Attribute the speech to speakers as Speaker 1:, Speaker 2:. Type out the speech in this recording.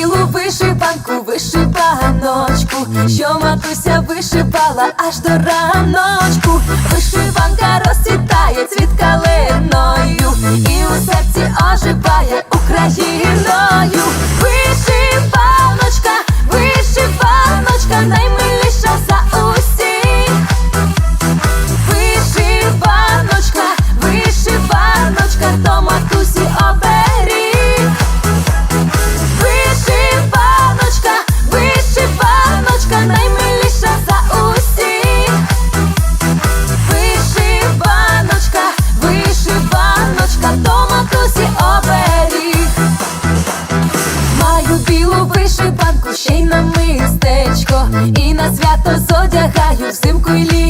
Speaker 1: білу вишиванку, вишиваночку, що матуся вишивала аж до раночку. Вишиванка розцвітає цвіт калиною і у серці ожива. пилі.